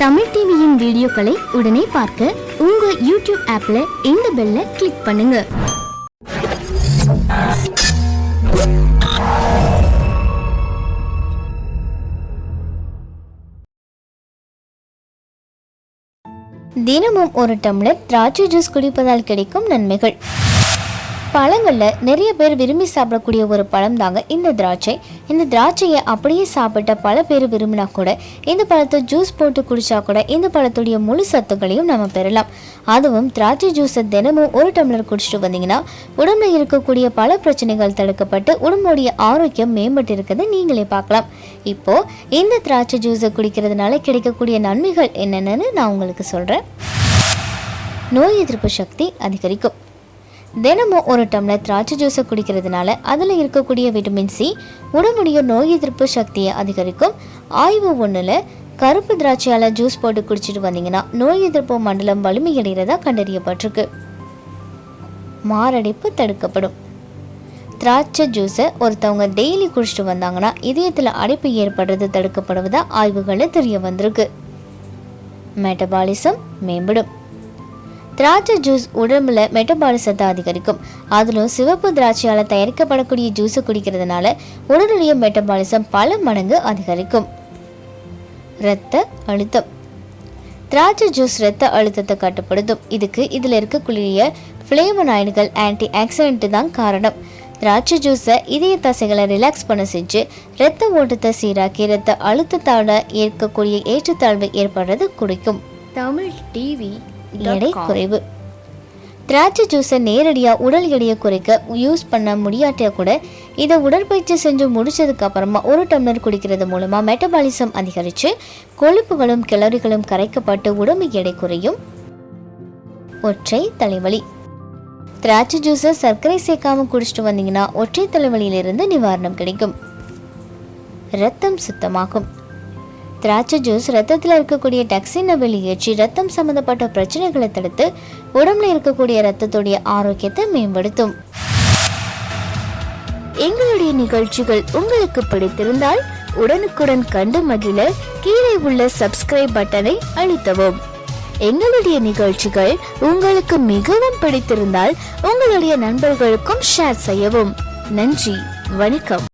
தமிழ் டிவியின் வீடியோக்களை உடனே பார்க்க உங்க யூடியூப் ஆப்ல இந்த பெல்ல கிளிக் பண்ணுங்க. தினமும் ஒரு டம்ளர் திராட்சை ஜூஸ் குடிப்பதால் கிடைக்கும் நன்மைகள். பழங்களில் நிறைய பேர் விரும்பி சாப்பிடக்கூடிய ஒரு பழம் தாங்க இந்த திராட்சை. இந்த திராட்சையை அப்படியே சாப்பிட்ட பல பேர் விரும்பினா கூட இந்த பழத்தை ஜூஸ் போட்டு குடிச்சா கூட இந்த பழத்துடைய முழு சத்துக்களையும் நம்ம பெறலாம். அதுவும் திராட்சை ஜூஸை தினமும் ஒரு டம்ளர் குடிச்சிட்டு வந்தீங்கன்னா உடம்புல இருக்கக்கூடிய பல பிரச்சனைகள் தடுக்கப்பட்டு உடம்புடைய ஆரோக்கியம் மேம்பட்டு இருக்கிறது நீங்களே பார்க்கலாம். இப்போ இந்த திராட்சை ஜூஸை குடிக்கிறதுனால கிடைக்கக்கூடிய நன்மைகள் என்னென்னு நான் உங்களுக்கு சொல்கிறேன் நோய் எதிர்ப்பு சக்தி அதிகரிக்கும். தினமும் ஒரு டம்ளர் திராட்சை ஜூஸை குடிக்கிறதுனால அதில் இருக்கக்கூடிய விட்டமின் சி உடம்புடைய நோய் எதிர்ப்பு சக்தியை அதிகரிக்கும். ஆய்வு ஒன்றில் கருப்பு திராட்சையால் ஜூஸ் போட்டு குடிச்சிட்டு வந்தீங்கன்னா நோய் எதிர்ப்பு மண்டலம் வலிமையடைகிறதா கண்டறியப்பட்டிருக்கு. மாரடைப்பு தடுக்கப்படும். திராட்சை ஜூஸை ஒருத்தவங்க டெய்லி குடிச்சிட்டு வந்தாங்கன்னா இதயத்தில் அடைப்பு ஏற்படுறது தடுக்கப்படுவதா ஆய்வுகளில் தெரிய வந்திருக்கு. மெட்டபாலிசம் மேம்படும். திராட்சை ஜூஸ் உடம்புல மெட்டபாலிசத்தை அதிகரிக்கும். அதிலும் சிவப்பு திராட்சையால் தயாரிக்கப்படக்கூடிய ஜூஸை குடிக்கிறதுனால உடலுடைய மெட்டபாலிசம் பல மடங்கு அதிகரிக்கும். இரத்த அழுத்தம். திராட்சை ஜூஸ் இரத்த அழுத்தத்தை கட்டுப்படுத்தும். இதுக்கு இதில் இருக்கக்கூடிய ஃப்ளேவனாய்டுகள் ஆன்டி ஆக்சிடென்ட் தான் காரணம். திராட்சை ஜூஸை இதய தசைகளை ரிலாக்ஸ் பண்ண செஞ்சு இரத்த ஓட்டத்தை சீராக்கி இரத்த அழுத்தத்தால் ஏற்கக்கூடிய ஏற்றத்தாழ்வு ஏற்படுறது குடிக்கும் தமிழ் டிவி எடை குறைவு திராட்சை ஜூஸை நேரடியாக உடல் எடையை குறைக்க யூஸ் பண்ண முடியாட்டியா கூட இதை உடற்பயிற்சி செஞ்சு முடிச்சதுக்கு அப்புறமா ஒரு டம்ளர் குடிக்கிறது மூலமாக மெட்டபாலிசம் அதிகரித்து கொழுப்புகளும் கிளறிகளும் கரைக்கப்பட்டு உடம்பு எடை குறையும். ஒற்றை தலைவலி. திராட்சை ஜூஸை சர்க்கரை சேர்க்காம குடிச்சிட்டு வந்தீங்கன்னா ஒற்றை தலைவலியிலிருந்து நிவாரணம் கிடைக்கும். ரத்தம் சுத்தமாகும். திராட்சை ஜூஸ் ரத்தத்தில் இருக்கக்கூடிய டக்ஸினை வெளியேற்றி ரத்தம் சம்மந்தப்பட்ட பிரச்சனைகளை தடுத்து உடம்புல இருக்கக்கூடிய ரத்தத்துடைய ஆரோக்கியத்தை மேம்படுத்தும். எங்களுடைய நிகழ்ச்சிகள் உங்களுக்கு பிடித்திருந்தால் உடனுக்குடன் கண்டு மகிழ கீழே உள்ள சப்ஸ்கிரைப் பட்டனை அழுத்தவும். எங்களுடைய நிகழ்ச்சிகள் உங்களுக்கு மிகவும் பிடித்திருந்தால் உங்களுடைய நண்பர்களுக்கும் ஷேர் செய்யவும். நன்றி வணக்கம்.